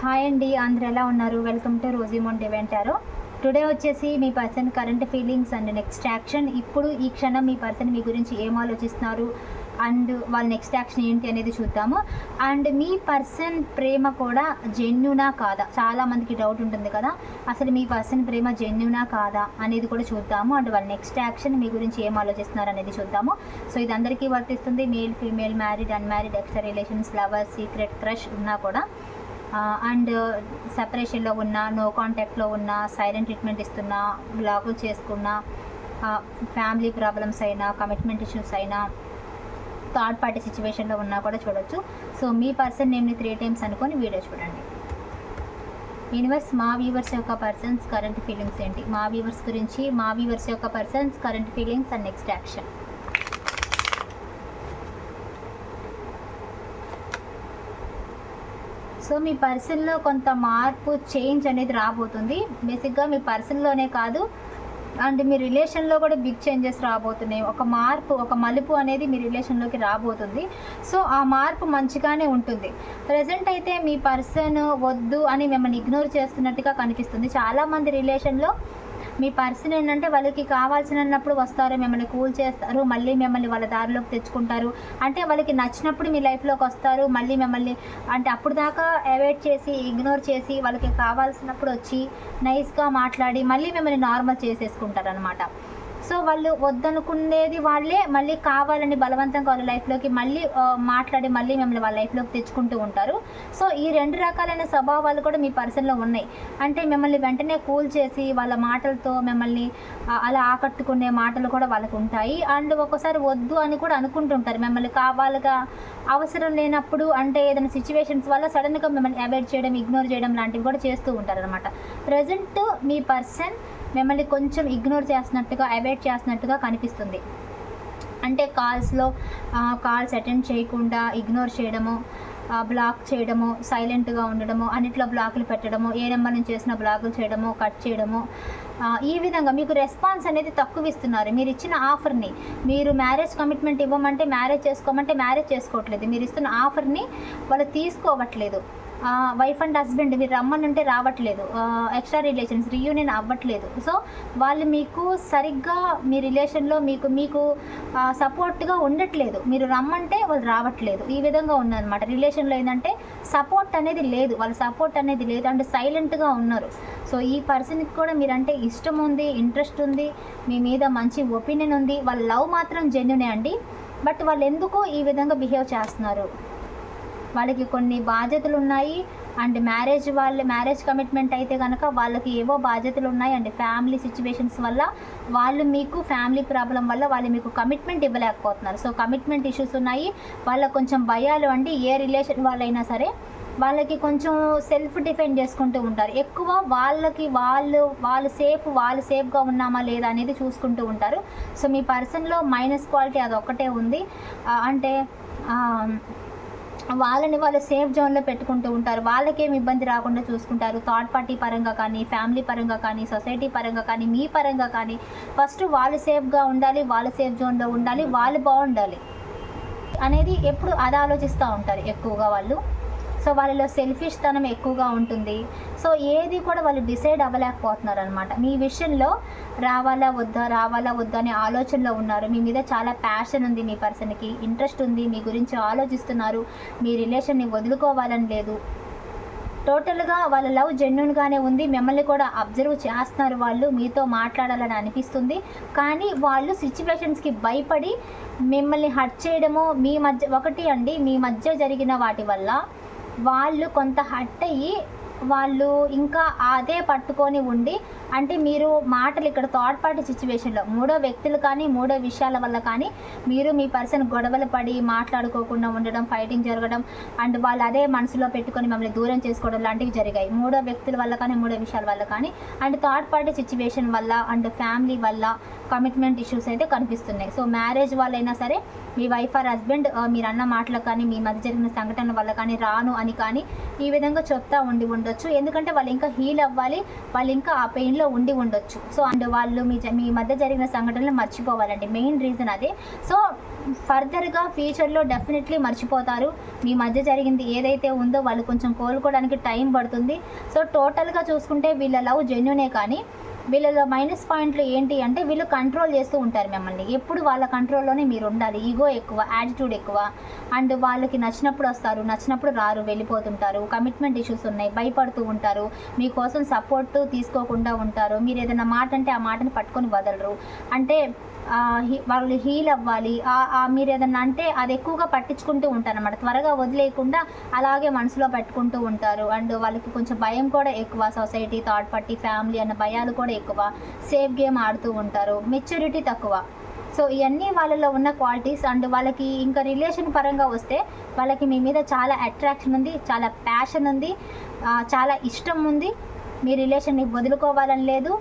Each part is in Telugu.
హాయ్ అండి అందరు ఎలా ఉన్నారు? Welcome to Rosymon divine tarot today వచ్చేసి మీ person current feelings and next action ఇప్పుడు ఈ క్షణం మీ పర్సన్ మీ గురించి ఏం ఆలోచిస్తున్నారు? అండ్ వాళ్ళ నెక్స్ట్ యాక్షన్ ఏంటి అనేది చూద్దాము. అండ్ మీ పర్సన్ ప్రేమ కూడా జెన్యునా కాదా? చాలా మందికి డౌట్ ఉంటుంది కదా. అసలు మీ పర్సన్ ప్రేమ జెన్యునా కాదా అనేది కూడా చూద్దాము. అండ్ వాళ్ళ నెక్స్ట్ యాక్షన్ మీ గురించి ఏం ఆలోచిస్తున్నారు అనేది చూద్దాము. సో ఇది అందరికీ వర్తిస్తుంది. Male female married unmarried extra relations lover secret crush ఉన్నా కూడా. అండ్ సెపరేషన్లో ఉన్న నో కాంటాక్ట్లో ఉన్న సైలెంట్ ట్రీట్మెంట్ ఇస్తున్నా బ్లాగులు చేసుకున్న ఫ్యామిలీ ప్రాబ్లమ్స్ అయినా కమిట్మెంట్ ఇష్యూస్ అయినా థర్డ్ పార్టీ సిచ్యువేషన్లో ఉన్నా కూడా చూడొచ్చు. సో మీ పర్సన్ నేమ్ని త్రీ టైమ్స్ అనుకొని వీడియో చూడండి. యూనివర్స్ మా వ్యూవర్స్ యొక్క పర్సన్స్ కరెంట్ ఫీలింగ్స్ ఏంటి? మా వ్యూవర్స్ గురించి మా వ్యూవర్స్ యొక్క persons current feelings and next action so మీ పర్సన్లో కొంత మార్పు చేంజ్ అనేది రాబోతుంది. బేసిక్గా మీ పర్సన్లోనే కాదు అండ్ మీ రిలేషన్లో కూడా బిగ్ చేంజెస్ రాబోతున్నాయి. ఒక మార్పు ఒక మలుపు అనేది మీ రిలేషన్లోకి రాబోతుంది. సో ఆ మార్పు మంచిగానే ఉంటుంది. ప్రజెంట్ అయితే మీ పర్సన్ వద్దు అని మిమ్మల్ని ఇగ్నోర్ చేస్తున్నట్టుగా కనిపిస్తుంది. చాలామంది రిలేషన్లో మీ పర్సన్ ఏంటంటే వాళ్ళకి కావాల్సినప్పుడు వస్తారు మిమ్మల్ని కూల్ చేస్తారు మళ్ళీ మిమ్మల్ని వాళ్ళ దారిలోకి తెచ్చుకుంటారు. అంటే వాళ్ళకి నచ్చినప్పుడు మీ లైఫ్లోకి వస్తారు మళ్ళీ మిమ్మల్ని అంటే అప్పుడు దాకా అవాయిడ్ చేసి ఇగ్నోర్ చేసి వాళ్ళకి కావాల్సినప్పుడు వచ్చి నైస్గా మాట్లాడి మళ్ళీ మిమ్మల్ని నార్మల్ చేసేసుకుంటారు అనమాట సో వాళ్ళు వద్దనుకునేది వాళ్ళే మళ్ళీ కావాలని బలవంతంగా వాళ్ళ లైఫ్లోకి మళ్ళీ మాట్లాడి మళ్ళీ మిమ్మల్ని వాళ్ళ లైఫ్లోకి తెచ్చుకుంటూ ఉంటారు. సో ఈ రెండు రకాలైన స్వభావాలు కూడా మీ పర్సన్లో ఉన్నాయి. అంటే మిమ్మల్ని వెంటనే కూల్ చేసి వాళ్ళ మాటలతో మిమ్మల్ని అలా ఆకట్టుకునే మాటలు కూడా వాళ్ళకు ఉంటాయి. అండ్ ఒక్కోసారి వద్దు అని కూడా అనుకుంటుంటారు మిమ్మల్ని కావాలిగా అవసరం లేనప్పుడు అంటే ఏదైనా సిచ్యువేషన్స్ వల్ల సడన్గా మిమ్మల్ని అవాయిడ్ చేయడం ఇగ్నోర్ చేయడం లాంటివి కూడా చేస్తూ ఉంటారు అనమాట ప్రజెంట్ మీ పర్సన్ మిమ్మల్ని కొంచెం ఇగ్నోర్ చేస్తున్నట్టుగా అవాయిడ్ చేస్తున్నట్టుగా కనిపిస్తుంది. అంటే కాల్స్లో కాల్స్ అటెండ్ చేయకుండా ఇగ్నోర్ చేయడము బ్లాక్ చేయడము సైలెంట్గా ఉండడము అన్నిట్లో బ్లాకులు పెట్టడము ఏ నెంబర్ నుంచి చేసిన బ్లాకులు చేయడము కట్ చేయడము ఈ విధంగా మీకు రెస్పాన్స్ అనేది తక్కువ ఇస్తున్నారు మీరు ఇచ్చిన ఆఫర్ని మీరు మ్యారేజ్ కమిట్మెంట్ ఇవ్వమంటే మ్యారేజ్ చేసుకోమంటే మ్యారేజ్ చేసుకోవట్లేదు. మీరు ఇస్తున్న ఆఫర్ని వాళ్ళు తీసుకోవట్లేదు. వైఫ్ అండ్ హస్బెండ్ మీరు రమ్మనంటే రావట్లేదు. ఎక్స్ట్రా రిలేషన్స్ రీయూనియన్ అవ్వట్లేదు. సో వాళ్ళు మీకు సరిగ్గా మీ రిలేషన్లో మీకు మీకు సపోర్ట్గా ఉండట్లేదు. మీరు రమ్మంటే వాళ్ళు రావట్లేదు. ఈ విధంగా ఉందన్నమాట. రిలేషన్లో ఏంటంటే సపోర్ట్ అనేది లేదు. వాళ్ళ సపోర్ట్ అనేది లేదు. అంటే సైలెంట్గా ఉన్నారు. సో ఈ పర్సన్కి కూడా మీరంటే ఇష్టం ఉంది ఇంట్రెస్ట్ ఉంది మీ మీద మంచి ఒపీనియన్ ఉంది వాళ్ళ లవ్ మాత్రం జెన్యునే అండి. బట్ వాళ్ళు ఎందుకో ఈ విధంగా బిహేవ్ చేస్తున్నారు. వాళ్ళకి కొన్ని బాధ్యతలు ఉన్నాయి అండ్ మ్యారేజ్ వాళ్ళ మ్యారేజ్ కమిట్మెంట్ అయితే కనుక వాళ్ళకి ఏవో బాధ్యతలు ఉన్నాయి అండ్ ఫ్యామిలీ సిచ్యువేషన్స్ వల్ల వాళ్ళు మీకు ఫ్యామిలీ ప్రాబ్లం వల్ల వాళ్ళు మీకు కమిట్మెంట్ ఇవ్వలేకపోతున్నారు. సో కమిట్మెంట్ ఇష్యూస్ ఉన్నాయి. వాళ్ళ కొంచెం భయాలు అండి ఏ రిలేషన్ వాళ్ళైనా సరే. వాళ్ళకి కొంచెం సెల్ఫ్ డిఫెండ్ చేసుకుంటూ ఉంటారు. ఎక్కువ వాళ్ళకి వాళ్ళు వాళ్ళు సేఫ్ వాళ్ళు సేఫ్గా ఉన్నామా లేదా అనేది చూసుకుంటూ ఉంటారు. సో మీ పర్సన్లో మైనస్ క్వాలిటీ అది ఒక్కటే ఉంది. అంటే వాళ్ళని వాళ్ళు సేఫ్ జోన్లో పెట్టుకుంటూ ఉంటారు. వాళ్ళకేం ఇబ్బంది రాకుండా చూసుకుంటారు. థర్డ్ పార్టీ పరంగా కానీ ఫ్యామిలీ పరంగా కానీ సొసైటీ పరంగా కానీ మీ పరంగా కానీ ఫస్ట్ వాళ్ళు సేఫ్గా ఉండాలి వాళ్ళు సేఫ్ జోన్లో ఉండాలి వాళ్ళు బాగుండాలి అనేది ఎప్పుడు అది ఆలోచిస్తూ ఉంటారు ఎక్కువగా వాళ్ళు. సో వాళ్ళలో సెల్ఫిష్ తనం ఎక్కువగా ఉంటుంది. సో ఏది కూడా వాళ్ళు డిసైడ్ అవ్వలేకపోతున్నారు అనమాట మీ విషయంలో రావాలా వద్దా రావాలా వద్దా అనే ఆలోచనలో ఉన్నారు. మీ మీద చాలా ప్యాషన్ ఉంది మీ పర్సన్కి ఇంట్రెస్ట్ ఉంది మీ గురించి ఆలోచిస్తున్నారు మీ రిలేషన్ని వదులుకోవాలని లేదు. టోటల్గా వాళ్ళ లవ్ జెన్యున్గానే ఉంది. మిమ్మల్ని కూడా అబ్జర్వ్ చేస్తున్నారు వాళ్ళు. మీతో మాట్లాడాలని అనిపిస్తుంది. కానీ వాళ్ళు సిచ్యువేషన్స్కి భయపడి మిమ్మల్ని హర్ట్ చేయడము మీ మధ్య ఒకటి అండి మీ మధ్య జరిగిన వాటి వల్ల వాళ్ళు కొంత హట్ అయ్యి వాళ్ళు ఇంకా అదే పట్టుకొని ఉండి అంటే మీరు మాటలు ఇక్కడ థర్డ్ పార్టీ సిచ్యువేషన్లో మూడో వ్యక్తులు కానీ మూడో విషయాల వల్ల కానీ మీరు మీ పర్సన్ గొడవలు పడి మాట్లాడుకోకుండా ఉండడం ఫైటింగ్ జరగడం అండ్ వాళ్ళు అదే మనసులో పెట్టుకొని మమ్మల్ని దూరం చేసుకోవడం లాంటివి జరిగాయి. మూడో వ్యక్తుల వల్ల కానీ మూడో విషయాల వల్ల కానీ అండ్ థర్డ్ పార్టీ సిచ్యువేషన్ వల్ల అండ్ ఫ్యామిలీ వల్ల కమిట్మెంట్ ఇష్యూస్ అయితే కనిపిస్తున్నాయి. సో మ్యారేజ్ వాళ్ళైనా సరే మీ వైఫ్ ఆర్ హస్బెండ్ మీరు అన్న మాటలు కానీ మీ మధ్య జరిగిన సంఘటన వల్ల కానీ రాను అని కానీ ఈ విధంగా చెప్తా ఉండి ఉండొచ్చు. ఎందుకంటే వాళ్ళు ఇంకా హీల్ అవ్వాలి వాళ్ళు ఇంకా ఆ పెయిన్లో ఉండి ఉండొచ్చు. సో అండ్ వాళ్ళు మీ మీ మధ్య జరిగిన సంఘటనలు మర్చిపోవాలండి. మెయిన్ రీజన్ అదే. సో ఫర్దర్గా ఫ్యూచర్లో డెఫినెట్లీ మర్చిపోతారు. మీ మధ్య జరిగింది ఏదైతే ఉందో వాళ్ళు కొంచెం కోలుకోవడానికి టైం పడుతుంది. సో టోటల్గా చూసుకుంటే వీళ్ళ లవ్ జెన్యునే కానీ వీళ్ళలో మైనస్ పాయింట్లు ఏంటి అంటే వీళ్ళు కంట్రోల్ చేస్తూ ఉంటారు మిమ్మల్ని. ఎప్పుడు వాళ్ళ కంట్రోల్లోనే మీరు ఉండాలి. ఈగో ఎక్కువ యాటిట్యూడ్ ఎక్కువ. అండ్ వాళ్ళకి నచ్చినప్పుడు వస్తారు నచ్చినప్పుడు రారు వెళ్ళిపోతుంటారు. కమిట్మెంట్ ఇష్యూస్ ఉన్నాయి భయపడుతూ ఉంటారు. మీకోసం సపోర్ట్ తీసుకోకుండా ఉంటారు. మీరు ఏదైనా మాట అంటే ఆ మాటని పట్టుకొని వదలరు. అంటే వాళ్ళు హీల్ అవ్వాలి. మీరు ఏదన్నా అంటే అది ఎక్కువగా పట్టించుకుంటూ ఉంటారు అనమాట త్వరగా వదిలేయకుండా అలాగే మనసులో పెట్టుకుంటూ ఉంటారు. అండ్ వాళ్ళకి కొంచెం భయం కూడా ఎక్కువ సొసైటీ థర్డ్ పార్టీ ఫ్యామిలీ అన్న భయాలు కూడా ఎక్కువ సేఫ్ గేమ్ ఆడుతూ ఉంటారు. మెచ్యూరిటీ తక్కువ. సో ఇవన్నీ వాళ్ళలో ఉన్న క్వాలిటీస్ అండ్ వాళ్ళకి ఇంకా రిలేషన్ పరంగా వస్తే వాళ్ళకి మీ మీద చాలా అట్రాక్షన్ ఉంది చాలా ప్యాషన్ ఉంది చాలా ఇష్టం ఉంది. మీ రిలేషన్ని వదులుకోవాలని లేదు.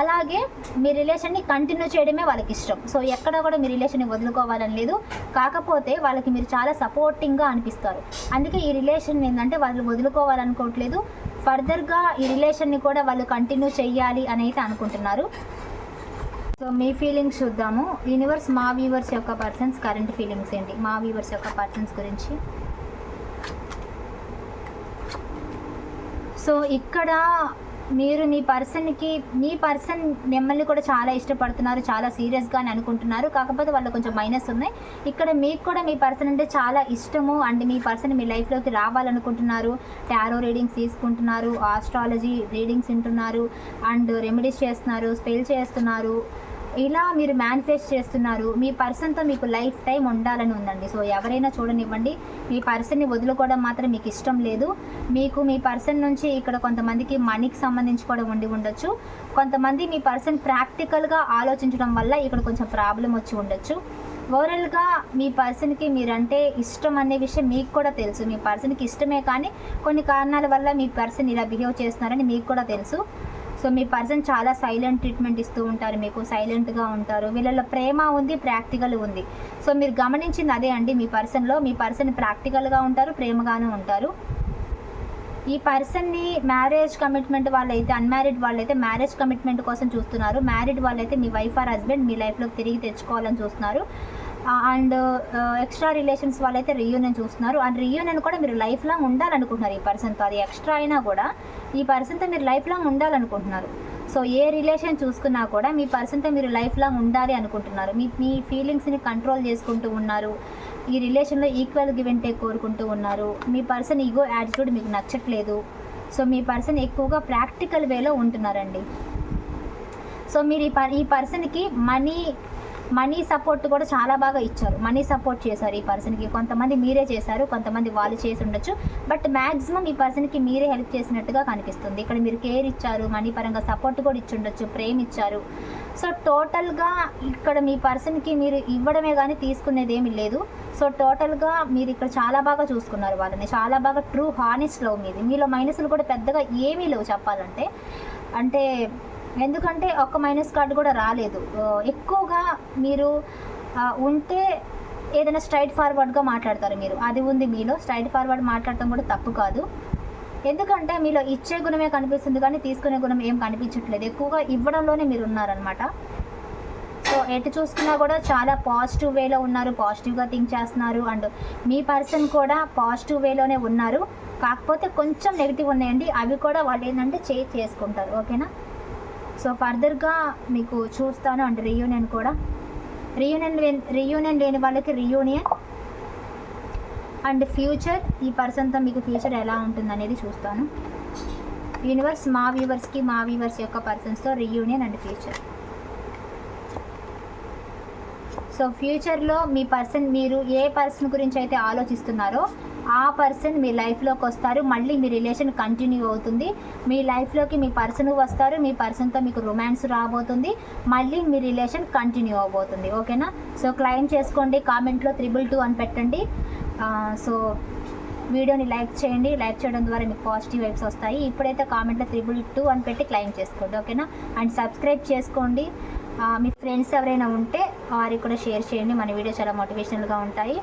అలాగే మీ రిలేషన్ని కంటిన్యూ చేయడమే వాళ్ళకి ఇష్టం సో ఎక్కడ కూడా మీ రిలేషన్ని వదులుకోవాలని లేదు. కాకపోతే వాళ్ళకి మీరు చాలా సపోర్టింగ్గా అనిపిస్తారు. అందుకే ఈ రిలేషన్ ఏంటంటే వాళ్ళు వదులుకోవాలనుకోవట్లేదు. ఫర్దర్గా ఈ రిలేషన్ని కూడా వాళ్ళు కంటిన్యూ చేయాలి అని అయితే అనుకుంటున్నారు. సో మీ ఫీలింగ్స్ చూద్దాము. యూనివర్స్ మా వ్యూవర్స్ యొక్క పర్సన్స్ కరెంట్ ఫీలింగ్స్ ఏంటి? మా వ్యూవర్స్ యొక్క పర్సన్స్ గురించి. సో ఇక్కడ మీరు మీ పర్సన్కి మీ పర్సన్ మిమ్మల్ని కూడా చాలా ఇష్టపడుతున్నారు చాలా సీరియస్గా అని అనుకుంటున్నారు. కాకపోతే వాళ్ళు కొంచెం మైనస్ ఉన్నాయి. ఇక్కడ మీకు కూడా మీ పర్సన్ అంటే చాలా ఇష్టము. అండ్ మీ పర్సన్ మీ లైఫ్లోకి రావాలనుకుంటున్నారు. టారో రీడింగ్స్ తీసుకుంటున్నారు. ఆస్ట్రాలజీ రీడింగ్స్ వింటున్నారు. అండ్ రెమెడీస్ చేస్తున్నారు స్పెల్ చేస్తున్నారు. ఇలా మీరు మేనిఫెస్ట్ చేస్తున్నారు? మీ పర్సన్తో మీకు లైఫ్ టైం ఉండాలని ఉందండి. సో ఎవరైనా చూడనివ్వండి. మీ పర్సన్ని వదులుకోవడం మాత్రం మీకు ఇష్టం లేదు. మీకు మీ పర్సన్ నుంచి ఇక్కడ కొంతమందికి మనీకి సంబంధించి కూడా ఉండి ఉండొచ్చు. కొంతమంది మీ పర్సన్ ప్రాక్టికల్గా ఆలోచించడం వల్ల ఇక్కడ కొంచెం ప్రాబ్లం వచ్చి ఉండొచ్చు. ఓవరాల్గా మీ పర్సన్కి మీరంటే ఇష్టం అనే విషయం మీకు కూడా తెలుసు. మీ పర్సన్కి ఇష్టమే కానీ కొన్ని కారణాల వల్ల మీ పర్సన్ ఇలా బిహేవ్ చేస్తున్నారని మీకు కూడా తెలుసు. సో మీ పర్సన్ చాలా సైలెంట్ ట్రీట్మెంట్ ఇస్తూ ఉంటారు మీకు సైలెంట్గా ఉంటారు. వీళ్ళలో ప్రేమ ఉంది ప్రాక్టికల్ ఉంది. సో మీరు గమనించింది అదే అండి మీ పర్సన్లో మీ పర్సన్ ప్రాక్టికల్గా ఉంటారు ప్రేమగానూ ఉంటారు. ఈ పర్సన్ని మ్యారేజ్ కమిట్మెంట్ వాళ్ళైతే అన్మ్యారీడ్ వాళ్ళైతే మ్యారేజ్ కమిట్మెంట్ కోసం చూస్తున్నారు. మ్యారీడ్ వాళ్ళైతే మీ వైఫ్ ఆర్ హస్బెండ్ మీ లైఫ్లోకి తిరిగి తెచ్చుకోవాలని చూస్తున్నారు. అండ్ ఎక్స్ట్రా రిలేషన్స్ వాళ్ళైతే రీయూనియన్ చూస్తున్నారు. అండ్ రీయూనియన్ కూడా మీరు లైఫ్ లాంగ్ ఉండాలనుకుంటున్నారు. ఈ పర్సన్తో అది ఎక్స్ట్రా అయినా కూడా ఈ పర్సన్తో మీరు లైఫ్ లాంగ్ ఉండాలనుకుంటున్నారు. సో ఏ రిలేషన్ చూసుకున్నా కూడా మీ పర్సన్తో మీరు లైఫ్ లాంగ్ ఉండాలి అనుకుంటున్నారు. మీ మీ ఫీలింగ్స్ని కంట్రోల్ చేసుకుంటూ ఉన్నారు. ఈ రిలేషన్లో ఈక్వల్ గివ్ అండ్ టేక్ కోరుకుంటూ ఉన్నారు. మీ పర్సన్ ఈగో యాటిట్యూడ్ మీకు నచ్చట్లేదు. సో మీ పర్సన్ ఎక్కువగా ప్రాక్టికల్ వేలో ఉంటున్నారండి. సో మీరు ఈ పర్ ఈ పర్సన్కి మనీ మనీ సపోర్ట్ కూడా చాలా బాగా ఇచ్చారు. మనీ సపోర్ట్ చేశారు ఈ పర్సన్కి. కొంతమంది మీరే చేశారు కొంతమంది వాళ్ళు చేసి ఉండొచ్చు. బట్ మ్యాక్సిమం ఈ పర్సన్కి మీరే హెల్ప్ చేసినట్టుగా కనిపిస్తుంది. ఇక్కడ మీరు కేర్ ఇచ్చారు మనీ పరంగా సపోర్ట్ కూడా ఇచ్చి ఉండొచ్చు ప్రేమ ఇచ్చారు. సో టోటల్గా ఇక్కడ మీ పర్సన్కి మీరు ఇవ్వడమే కానీ తీసుకునేది ఏమీ లేదు. సో టోటల్గా మీరు ఇక్కడ చాలా బాగా చూసుకున్నారు వాళ్ళని. చాలా బాగా ట్రూ హానెస్ట్ లవ్ మీది. మీలో మైనస్లు కూడా పెద్దగా ఏమీ లేవు చెప్పాలంటే. అంటే ఎందుకంటే ఒక్క మైనస్ కార్డు కూడా రాలేదు. ఎక్కువగా మీరు ఉంటే ఏదైనా స్ట్రైట్ ఫార్వర్డ్గా మాట్లాడతారు మీరు. అది ఉంది మీలో. స్ట్రైట్ ఫార్వర్డ్ మాట్లాడటం కూడా తప్పు కాదు. ఎందుకంటే మీలో ఇచ్చే గుణమే కనిపిస్తుంది కానీ తీసుకునే గుణం ఏం కనిపించట్లేదు. ఎక్కువగా ఇవ్వడంలోనే మీరు ఉన్నారనమాట సో ఎటు చూసుకున్నా కూడా చాలా పాజిటివ్ వేలో ఉన్నారు. పాజిటివ్గా థింక్ చేస్తున్నారు. అండ్ మీ పర్సన్ కూడా పాజిటివ్ వేలోనే ఉన్నారు. కాకపోతే కొంచెం నెగిటివ్ ఉన్నాయండి. అవి కూడా వాళ్ళు ఏంటంటే చేంజ్ చేసుకుంటారు. ఓకేనా? సో ఫర్దర్గా మీకు చూస్తాను అండ్ రీయూనియన్ కూడా. రీయూనియన్ రీయూనియన్ లేని వాళ్ళకి రీయూనియన్ అండ్ ఫ్యూచర్ ఈ పర్సన్తో మీకు ఫ్యూచర్ ఎలా ఉంటుందనేది చూస్తాను. యూనివర్స్ మా వ్యూవర్స్కి మా వ్యూవర్స్ యొక్క పర్సన్స్తో రీయూనియన్ అండ్ ఫ్యూచర్ సో ఫ్యూచర్లో మీ పర్సన్ మీరు ఏ పర్సన్ గురించి అయితే ఆలోచిస్తున్నారో ఆ పర్సన్ మీ లైఫ్లోకి వస్తారు. మళ్ళీ మీ రిలేషన్ కంటిన్యూ అవుతుంది. మీ లైఫ్లోకి మీ పర్సన్ వస్తారు. మీ పర్సన్తో మీకు రొమాన్స్ రాబోతుంది. మళ్ళీ మీ రిలేషన్ కంటిన్యూ అవబోతుంది. ఓకేనా సో క్లైమ్ చేసుకోండి. కామెంట్లో త్రిబుల్ టూ అని పెట్టండి. సో వీడియోని లైక్ చేయండి. లైక్ చేయడం ద్వారా మీకు పాజిటివ్ వైబ్స్ వస్తాయి. ఇప్పుడైతే కామెంట్లో త్రిబుల్ టూ అని పెట్టి క్లైమ్ చేసుకోండి. ఓకేనా అండ్ సబ్స్క్రైబ్ చేసుకోండి. మీ ఫ్రెండ్స్ ఎవరైనా ఉంటే వారికి కూడా షేర్ చేయండి. మన వీడియో చాలా మోటివేషనల్గా ఉంటాయి.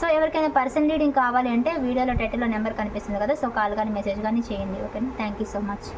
సో ఎవరికైనా పర్సన్ రీడింగ్ కావాలి అంటే వీడియోలో టైటిల్లో నెంబర్ కనిపిస్తుంది కదా సో కాల్ కానీ మెసేజ్ కానీ చేయండి. ఓకేనా థ్యాంక్ యూ సో మచ్